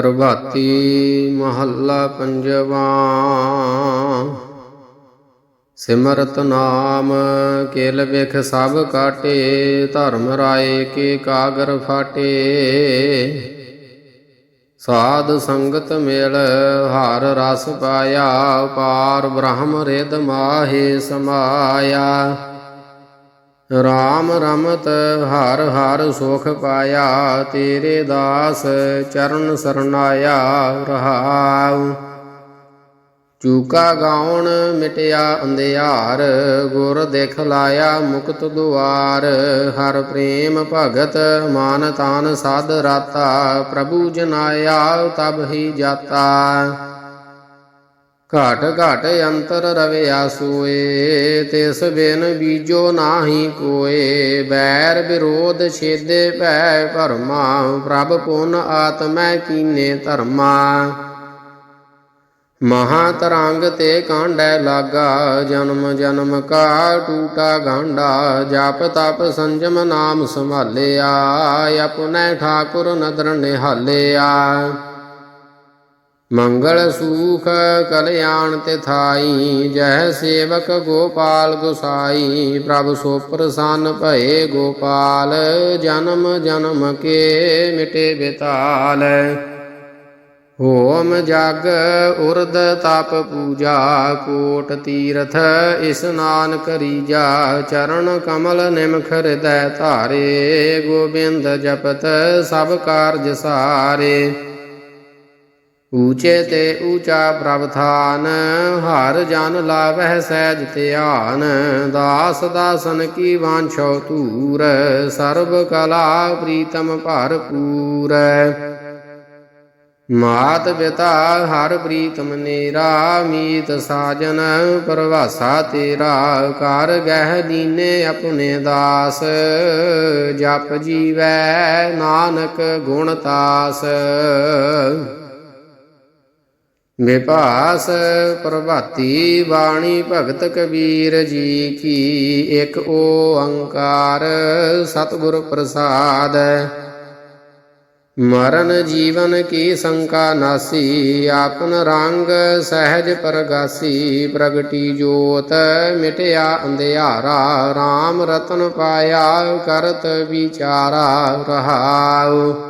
ਪ੍ਰਭਾਤੀ ਮਹੱਲਾ ਪੰਜਵਾ। ਸਿਮਰਤ ਨਾਮ ਕੇਲ ਵਿਖ ਸਭ ਕਾਟੇ, ਧਰਮ ਰਾਏ ਕੇ ਕਾਗਰ ਫਾਟੇ। ਸਾਧ ਸੰਗਤ ਮਿਲ ਹਰ ਰਸ ਪਾਇਆ ਪਾਰ ਬ੍ਰਹਮ ਰਿਦ ਮਾਹੇ ਸਮਾਇਆ। ਰਾਮ ਰਮਤ ਹਰ ਹਰ ਸੁਖ ਪਾਇਆ, ਤੇਰੇ ਦਾਸ ਚਰਨ ਸਰਨਾਇਆ ਰਹਾਉ। ਚੂਕਾ ਗਾਉਣ ਮਿਟਿਆ ਅੰਧਿਆਰ, ਗੁਰ ਦੇਖ ਲਾਇਆ ਮੁਕਤ ਦੁਆਰ। ਹਰ ਪ੍ਰੇਮ ਭਗਤ ਮਾਨ ਤਾਨ, ਸਾਧ ਰਾਤਾ ਪ੍ਰਭੂ ਜਨਾਇਆ, ਤਬ ਹੀ ਜਾਤਾ। ਘਾਟ ਘਾਟ ਅੰਤਰ ਰਵਿਆ ਸੋਏ ਤਿਸ ਬਿਨ ਬੀਜੋ ਨਾਹੀ ਕੋਏ। ਬੈਰ ਵਿਰੋਧ ਛੇਦੇ ਭੈ ਭਰਮਾ, ਪ੍ਰਭ ਪੁਨ ਆਤਮੈ ਕੀਨੇ ਧਰਮਾ। ਮਹਾ ਤਰੰਗ ਤੇ ਕਾਂਡੈ ਲਾਗਾ, ਜਨਮ ਜਨਮ ਕਾ ਟੂਟਾ ਗਾਂਡਾ। ਜਪ ਤਪ ਸੰਜਮ ਨਾਮ ਸੰਭਾਲਿਆ, ਆਪਣੈ ਠਾਕੁਰ ਨਦਰ ਨਿਹਾਲਿਆ। ਮੰਗਲ ਸੂਖ ਕਲਿਆਣ ਤੇ ਥਾਈ, ਜਹ ਸੇਵਕ ਗੋਪਾਲ ਗੁਸਾਈ, ਪ੍ਰਭ ਸੋ ਪ੍ਰਸੰਨ ਭਏ ਗੋਪਾਲ, ਜਨਮ ਜਨਮ ਕੇ ਮਿਟੇ ਬਿਤਾਲ। ਓਮ ਜਗ ਉਰਦ ਤਪ ਪੂਜਾ, ਕੋਟ ਤੀਰਥ ਇਸਨਾਨ ਕਰੀਜਾ ਚਰਨ ਕਮਲ ਨਿਮਖ ਹਿਰਦੈ ਧਾਰੇ, ਗੋਬਿੰਦ ਜਪਤ ਸਭ ਕਾਰਜ ਸਾਰੇ। ਊਚੇ ਤੇ ਊਚਾ ਪ੍ਰਭ ਹਰ ਜਨ ਲਾਵਹਿ ਸਹਿਜ ਧਿਆਨ, ਦਾਸ ਦਾਸਨ ਕੀ ਵਾਂਛੋ ਤੂਰ ਸਰਬ ਕਲਾ ਪ੍ਰੀਤਮ ਭਰਪੂਰ। ਮਾਤ ਪਿਤਾ ਹਰ ਪ੍ਰੀਤਮ ਨੀਰਾ, ਮੀਤ ਸਾਜਨ ਪ੍ਰਵਾਸਾ ਤੇਰਾ, ਕਰ ਗਹਿ ਦੀਨੇ ਆਪਣੇ ਦਾਸ, ਜਪ ਜੀਵੈ ਨਾਨਕ ਗੁਣ ਤਾਸ। ਵਿਭਾਸ ਪ੍ਰਭਾਤੀ ਬਾਣੀ ਭਗਤ ਕਬੀਰ ਜੀ ਕੀ ਇੱਕ ਓੰਕਾਰ ਸਤਿਗੁਰ ਪ੍ਰਸਾਦ। ਮਰਨ ਜੀਵਨ ਕੀ ਸੰਕਾ ਨਾਸੀ, ਆਪਨ ਰੰਗ ਸਹਿਜ ਪ੍ਰਗਾਸੀ, ਪ੍ਰਗਟੀ ਜੋਤ ਮਿਟਿਆ ਅੰਧਿਆਰਾ RAM ਰਤਨ ਪਾਇਆ ਕਰਤ ਵਿਚਾਰਾ ਰਹਾਉ।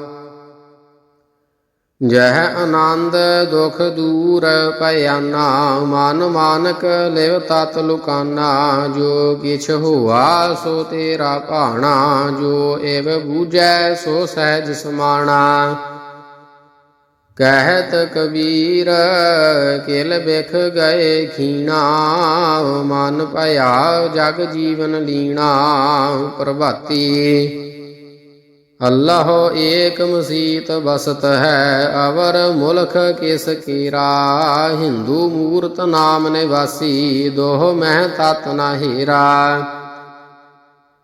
ਜਹ ਆਨੰਦ ਦੁਖ ਦੂਰ ਭਇਆਨਾ, ਮਨ ਮਾਨਕ ਲਿਵ ਤਤ ਲੁਕਾਨਾ, ਜੋ ਕਿਛ ਹੋਆ ਸੋ ਤੇਰਾ ਭਾਣਾ, ਜੋ ਏਵ ਬੂਝੈ ਸੋ ਸਹਿਜ ਸਮਾਣਾ। ਕਹਿਤ ਕਬੀਰ, ਕਿਲ ਬਿਖ ਗਏ ਖੀਣਾ, ਮਨ ਭਇਆ ਜਗ ਜੀਵਨ ਲੀਣਾ, ਪ੍ਰਭਾਤੀ ਅੱਲਾਹ ਏਕ ਮਸੀਤ ਬਸਤ ਹੈ, ਅਵਰ ਮੁਲਖ ਕਿਸ ਕੀਰਾ ਹਿੰਦੂ ਮੂਰਤ ਨਾਮ ਨਿਵਾਸੀ, ਦੋਹ ਮਹਿ ਤਤ ਨਾ ਹੀਰਾ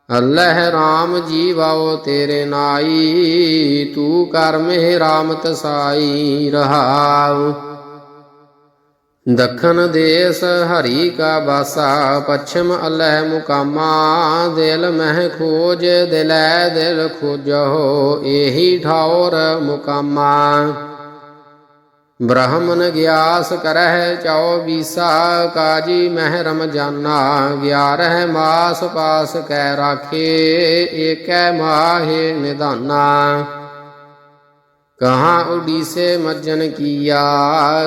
ਅੱਲਾਹ ਰਾਮ ਜੀਵਾਓ ਤੇਰੇ ਨਾਈ ਤੂੰ ਕਰ ਮਿਹ ਰਾਮਤ ਸਾਈ ਰਹਾਉ। ਦੱਖਣ ਦੇਸ ਹਰੀ ਕਾ ਬਾਸਾ, ਪੱਛਮ ਅਲਹ ਮੁਕਾਮਾ, ਦਿਲ ਮਹਿ ਖੋਜ, ਦਿਲੈ ਦਿਲ ਖੋਜੋ ਇਹੀ ਠੌਰ ਮੁਕਾਮਾ। ਬ੍ਰਹਮਨ ਗਿਆਸ ਕਰਹਿ ਚੌ ਕਾਜੀ ਮਹਿ ਰਮਜਾਨਾ, ਗਿਆਰਹਿ ਮਾਸ ਪਾਸ ਕੈ ਰਾਖੇ, ਏਕੈ ਮਾਹੇ ਨਿਧਾਨਾ ਕਹਾਂ ਉਡੀਸੇ ਮੱਜਨ ਕੀਆ,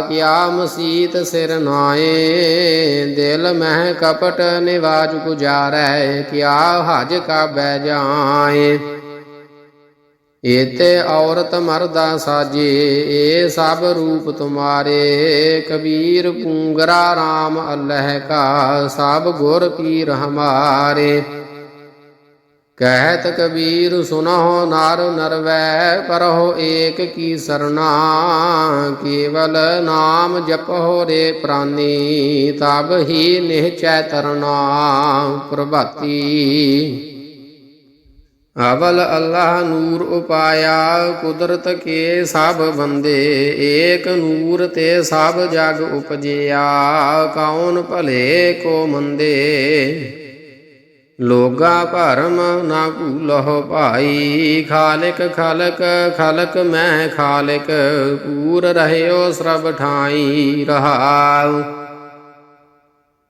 ਕਿਆ ਮਸੀਤ ਸਿਰ ਨਾਏ, ਦਿਲ ਮਹਿ ਕਪਟ ਨਿਵਾਜ ਗੁਜਾਰੈ ਕਿਆ ਹਜ ਕਾ ਬਹਿ ਜਾਏ। ਏਤੇ ਔਰਤ ਮਰਦਾ ਸਾਜੇ, ਏ ਸਭ ਰੂਪ ਤੁਮਾਰੇ, ਕਬੀਰ ਪੂੰਗਰਾ RAM ਅੱਲਹ ਕਾ, ਸਭ ਗੁਰ ਪੀਰ ਹਮਾਰੇ ਕਹਿਤ ਕਬੀਰ ਸੁਨਹੁ ਨਾਰ ਨਰਵੈ, ਪਰਹੁ ਏਕ ਕੀ ਸਰਣਾ, ਕੇਵਲ ਨਾਮ ਜਪਹੁ ਰੇ ਪ੍ਰਾਨੀ, ਤਬ ਹੀ ਨਿਹਚੈ ਤਰਨਾ ਪ੍ਰਭਾਤੀ। ਅਵਲ ਅੱਲਾਹ ਨੂਰ ਉਪਾਇਆ, ਕੁਦਰਤ ਕੇ ਸਭ ਬੰਦੇ, ਏਕ ਨੂਰ ਤੇ ਸਭ ਜਗ ਉਪਜਿਆ, ਕੌਣ ਭਲੇ ਕੋ ਮੰਦੇ। ਲੋਗਾ ਭਰਮ ਨਾ ਭੂਲਹੁ ਭਾਈ, ਖਾਲਕ ਖਲਕ ਖਲਕ ਮੈਂ ਖਾਲਕ, ਪੂਰ ਰਹਿਓ ਸਰਬ ਠਾਈ ਰਹਾਉ।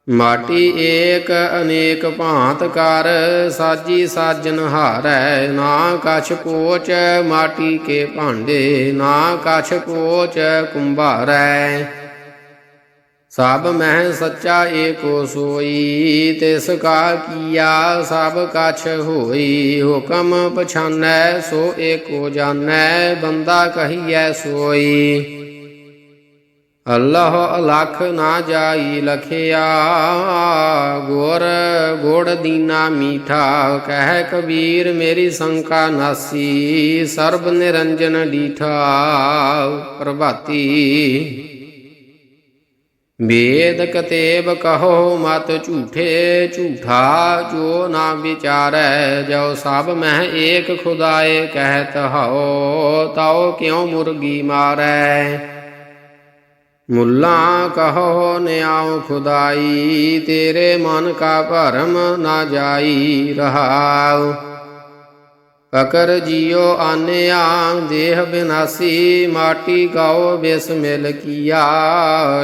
ਮਾਟੀ ਏਕ ਅਨੇਕ ਭਾਂਤ ਕਰ, ਸਾਜੀ ਸਾਜਨ ਹਾਰੈ ਨਾ ਕਛ ਕੋਚ ਮਾਟੀ ਕੇ ਭਾਂਡੇ ਨਾ ਕਛ ਕੋਚ ਕੁੰਭਾਰੈ। ਸਭ ਮਹਿ ਸੱਚਾ ਏਕੋ ਸੋਈ, ਤਿਸ ਕਾ ਕੀਆ ਸਭ ਕਛ ਹੋਈ। ਹੁਕਮ ਪਛਾਨੈ, ਸੋ ਏਕੋ ਜਾਣੈ, ਬੰਦਾ ਕਹੀਐ ਸੋਈ। ਅੱਲਾਹ ਅਲਖ ਨਾ ਜਾਈ ਲਖਿਆ, ਗੁਰ ਗੁੜ ਦੀਨਾ ਮੀਠਾ, ਕਹਿ ਕਬੀਰ ਮੇਰੀ ਸੰਕਾ ਨਾਸੀ, ਸਰਬ ਨਿਰੰਜਨ ਡੀਠਾ ਪ੍ਰਭਾਤੀ। ਵੇਦ ਕਤੇਬ ਕਹੋ ਮਤ ਝੂਠੇ, ਝੂਠਾ ਜੋ ਨਾ ਵਿਚਾਰੈ ਜੋ ਸਭ ਮਹਿ ਏਕ ਖੁਦਾਏ ਕਹਿਤ ਹਉ, ਤਉ ਕਿਉ ਮੁਰਗੀ ਮਾਰੈ? ਮੁੱਲਾ ਕਹੋ ਨਿਆਉ ਖੁਦਾਈ, ਤੇਰੇ ਮਨ ਕਾ ਭਰਮ ਨਾ ਜਾਈ ਰਹਾਉ। ਅਕਰ ਜਿਉ ਆਨਿਆ ਦੇਹ ਬਿਨਾਸੀ, ਮਾਟੀ ਕਾਓ ਬਿਸ ਮਿਲ ਕੀਆ।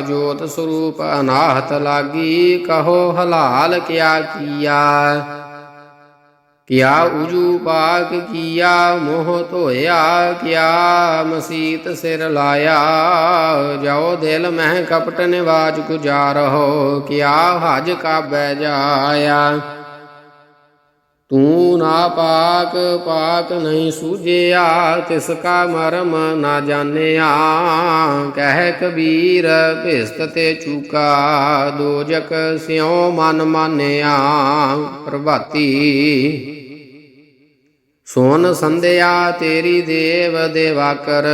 ਜੋਤ ਸਰੂਪ ਅਨਾਹਤ ਲਾਗੀ, ਕਹੋ ਹਲਾਲ ਕਿਆ ਕੀਆ। ਕਿਆ ਉਜੂ ਪਾਕ ਕੀਆ, ਮੋਹ ਧੋਇਆ ਕਿਆ, ਮਸੀਤ ਸਿਰ ਲਾਇਆ। ਜਾਓ ਦਿਲ ਮਹਿ ਕਪਟ ਨਿਵਾਜ ਗੁਜਾਰੋ, ਕਿਆ ਹਜ ਕਾਬੈ ਜਾਇਆ। ਤੂੰ ਨਾ ਪਾਕ ਪਾਕ ਨਹੀਂ ਸੂਝਿਆ, ਤਿਸ ਕਾ ਮਰਮ ਨਾ ਜਾਣਿਆ। ਕਹਿ ਕਬੀਰ, ਭਿਸਤ ਤੇ ਚੂਕਾ, ਦੋਜਕ ਸਿਉ ਮਨ ਮਾਨਿਆ। ਪ੍ਰਭਾਤੀ ਸੋਨ ਸੰਧਿਆ ਤੇਰੀ ਦੇਵ ਦੇਵਾਕਰ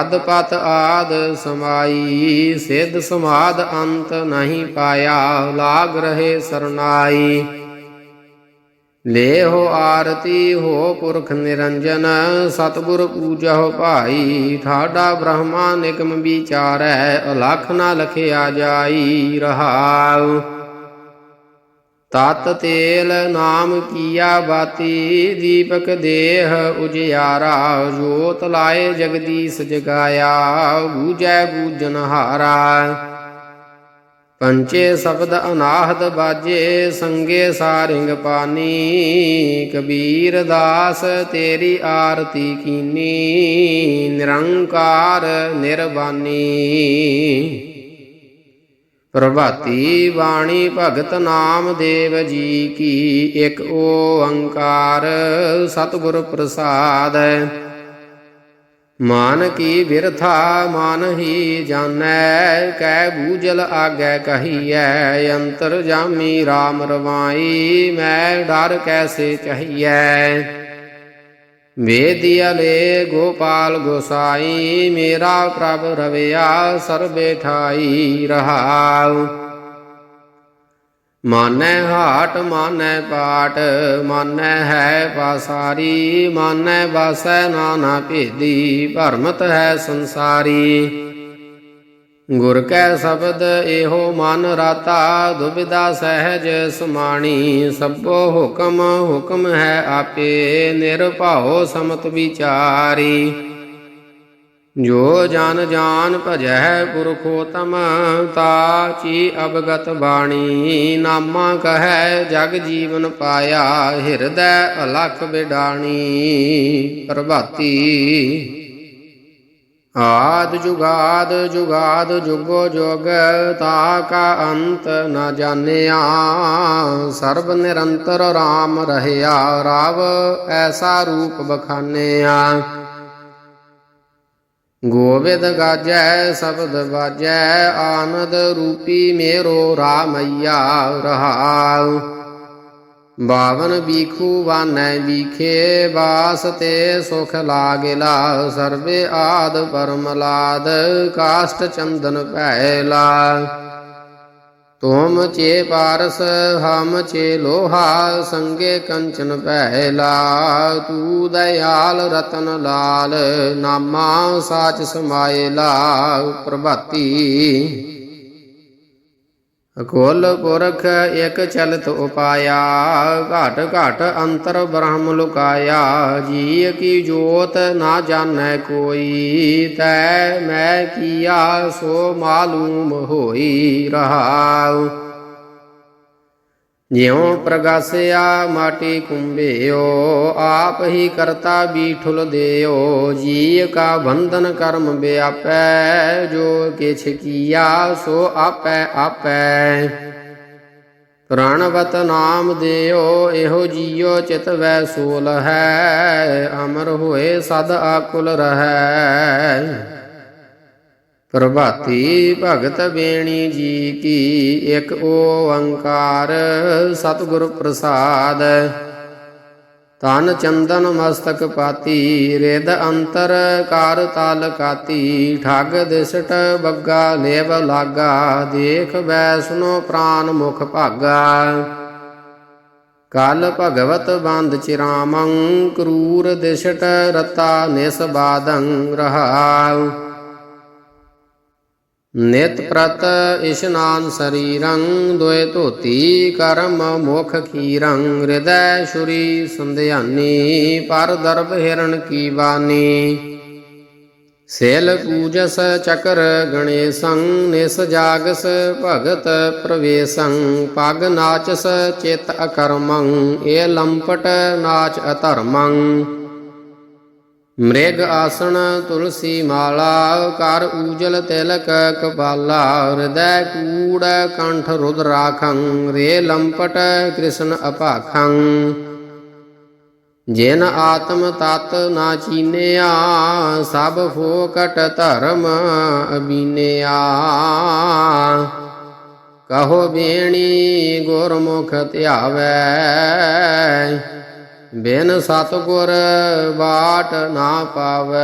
ਅਦ ਪਤ ਆਦ ਸਮਾਈ, ਸਿੱਧ ਸਮਾਦ ਅੰਤ ਨਹੀਂ ਪਾਇਆ, ਲਾਗ ਰਹੇ ਸਰਨਾਈ। ਲੇਹੋ ਆਰਤੀ ਹੋ ਪੁਰਖ ਨਿਰੰਜਨ, ਸਤਿਗੁਰ ਪੂਜਹੁ ਭਾਈ ਠਾਡਾ ਬ੍ਰਹਮਾ ਨਿਗਮ ਵਿਚਾਰੈ, ਅਲਖ ਨਾ ਲਖਿਆ ਜਾਈ ਰਹਾਉ। ਤਤ ਤੇਲ ਨਾਮ ਕੀਆ ਬਾਤੀ, ਦੀਪਕ ਦੇਹ ਉਜਿਆਰਾ, ਜੋਤ ਲਾਏ ਜਗਦੀਸ਼ ਜਗਾਇਆ ਬੂਜੈ ਬੂਜਨ ਹਾਰਾ। ਪੰਚੇ ਸ਼ਬਦ ਅਨਾਹਦ ਬਾਜੇ, ਸੰਗੇ ਸਾਰਿੰਗ ਪਾਨੀ। ਕਬੀਰ ਦਾਸ ਤੇਰੀ ਆਰਤੀ ਕੀਨੀ, ਨਿਰੰਕਾਰ ਨਿਰਵਾਨੀ। ਪ੍ਰਭਾਤੀ ਬਾਣੀ ਭਗਤ ਨਾਮ ਦੇਵ ਜੀ ਕੀ ਇੱਕ ਓੰਕਾਰ, ਸਤਿਗੁਰ ਪ੍ਰਸਾਦ। ਮਾਨ ਕੀ ਬਿਰਥਾ ਮਾਨ ਹੀ ਜਾਣੈ, ਕੈ ਬੂਜਲ ਆਗੈ ਕਹੀਐ, ਅੰਤਰ ਜਾਮੀ RAM ਰਵਾਈ, ਮੈਂ ਡਰ ਕੈਸੇ ਚਹੀਐ। ਵੇਦਿਆਲੇ ਗੋਪਾਲ ਗੋਸਾਈ, ਮੇਰਾ ਪ੍ਰਭ ਰਵਿਆ ਸਰਬੇ ਠਾਈ ਰਹਾਉ। ਮਾਨੈ ਹਾਟ, ਮਾਨੈ ਪਾਟ ਮਾਨੈ ਹੈ ਪਾਸਾਰੀ, ਮਾਨੈ ਵਾਸੈ ਨਾਨਾ ਭੇਦੀ, ਭਰਮਤ ਹੈ ਸੰਸਾਰੀ। ਗੁਰ ਕੈ ਸ਼ਬਦ ਇਹੋ ਮਨ ਰਾਤਾ ਦੁਬਿਦਾ ਸਹਿਜ ਸਮਾਣੀ, ਸਭੋ ਹੁਕਮ ਹੁਕਮ ਹੈ ਆਪੇ, ਨਿਰਭਉ ਸਮਤ ਵਿਚਾਰੀ। ਜੋ ਜਨ ਜਾਨ ਭਜੈ ਪੁਰਖੋਤਮ ਤਾ ਚੀ ਅਵਗਤ ਬਾਣੀ। ਨਾਮਾ ਕਹੈ ਜਗ ਜੀਵਨ ਪਾਇਆ, ਹਿਰਦੈ ਅਲਖ ਬਿਡਾਣੀ। ਪ੍ਰਭਾਤੀ ਆਦ ਜੁਗਾਦ ਜੁਗਾਦ ਜੁਗੋ ਜੁਗ, ਤਾ ਕਾ ਅੰਤ ਨ ਜਾਣਿਆ। ਸਰਬ ਨਿਰੰਤਰ RAM ਰਹਿਆ, ਰਾਵ ਐਸਾ ਰੂਪ ਬਖਾਨਿਆ। ਗੋਬਿੰਦ ਗਾਜੈ, ਸ਼ਬਦ ਬਾਜੈ, ਆਨੰਦ ਰੂਪੀ ਮੇਰੋ ਰਾਮਈਆ ਰਹਾਉ ਬਾਵਨ ਬੀਖੂ ਵਾਨੈ ਬੀਖੇ ਬਾਸ ਤੇ ਸੁਖ ਲਾਗਿਲਾ, ਸਰਬੇ ਆਦ ਪਰਮਲਾਦ ਕਾਸ਼ਟ ਚੰਦਨ ਭੈਲਾ ਤੁਮ ਚੇ ਪਾਰਸ, ਹਮ ਚੇ ਲੋਹਾ, ਸੰਗੇ ਕੰਚਨ ਪਹਿਲਾ ਤੂ ਦਇਆਲ ਰਤਨ ਲਾਲ, ਨਾਮਾ ਸਾਚ ਸਮਾਇਲਾ ਪ੍ਰਭਾਤੀ ਅਕੋਲ ਪੁਰਖ ਇਕ ਚਲਤ ਉਪਾਇਆ, ਘਟ ਘਟ ਅੰਤਰ ਬ੍ਰਹਮ ਲੁਕਾਇਆ। ਜੀ ਕੀ ਜੋਤ ਨਾ ਜਾਣੈ ਕੋਈ, ਤੈ ਮੈਂ ਕੀਆ ਸੋ ਮਾਲੂਮ ਹੋਈ ਰਹਾਉ। ਜਿਉ ਪ੍ਰਗਾਸਿਆ ਮਾਟੀ ਕੁੰਭਿਓ, ਆਪ ਹੀ ਕਰਤਾ ਬੀਠੁਲ ਦਿਓ। ਜੀ ਕਾ ਬੰਧਨ ਕਰਮ ਵਿਆਪੈ, ਜੋ ਕਿਛ ਕੀਆ ਸੋ ਆਪੈ ਆਪੈ। ਪ੍ਰਾਣਵਤ ਨਾਮ ਦਿਓ, ਇਹੋ ਜੀਉ ਚਿਤ ਵੈ ਸੋਲ ਹੈ, ਅਮਰ ਹੋਏ ਸਦ ਆਕੁਲ ਰਹੈ। ਪ੍ਰਭਾਤੀ ਭਗਤ ਬੇਣੀ ਜੀ ਕੀ ਇੱਕ ਓੰਕਾਰ ਸਤਿਗੁਰ ਪ੍ਰਸਾਦ। ਤਨ ਚੰਦਨ ਮਸਤਕ ਪਾਤੀ ਰਿਦ ਅੰਤਰ ਕਾਰ ਤਲ ਕਾਤੀ, ਠੱਗ ਦਿਸਟ ਬੱਗਾ ਲੇਵ ਲਾਗਾ, ਦੇਖ ਬੈ ਸੁਨੋ ਪ੍ਰਾਨ ਮੁਖ ਭਾਗਾ। ਕਲ ਭਗਵਤ ਬੰਦ ਚਿਰਾਮੰ, ਕਰੂਰ ਦਿਸ਼ਟ ਰਤਾ ਨਿਸ ਬਾਦੰ ਰਹਾਉ ਨਿਤ ਪ੍ਰਤ ਇਸ਼ਨਾਨ ਸਰੀਰੰ ਦੁਇ ਧੋਤੀ ਕਰਮ ਮੁਖ ਖੀਰੰ ਹਿਰਦੈ ਸ਼ੁਰੀ ਸੰਧਿਆਨੀ, ਪਰ ਦਰਬ ਹਿਰਣ ਕੀ ਬਾਨੀ। ਸੇਲ ਪੂਜਸ ਚਕਰ ਗਣੇਸੰ, ਨਿਸ ਜਾਗਸ ਭਗਤ ਪ੍ਰਵੇਸੰ, ਪਗ ਨਾਚਸ ਚਿਤ ਅਕਰਮੰ ਏ ਲੰਪਟ ਨਾਚ ਅਧਰਮੰ। ਮ੍ਰਿਗ ਆਸਣ ਤੁਲਸੀ ਮਾਲਾ ਕਰ ਊਜਲ ਤਿਲਕ ਕਪਾਲਾ, ਹਿਰਦੈ ਕੂੜ ਕੰਠ ਰੁਦਰਾਖੰ ਰੇ ਲੰਪਟ ਕ੍ਰਿਸ਼ਨ ਅਪਾਖੰ। ਜਿਨ ਆਤਮ ਤਤ ਨਾ ਚੀਨਿਆ, ਸਭ ਫੋਕਟ ਧਰਮ ਅਬੀਨਿਆ। ਕਹੋ ਬੇਣੀ ਗੁਰਮੁਖ ਧਿਆਵੈ ਬਿਨ ਸਤਗੁਰ ਬਾਟ ਨਾ ਪਾਵੇ।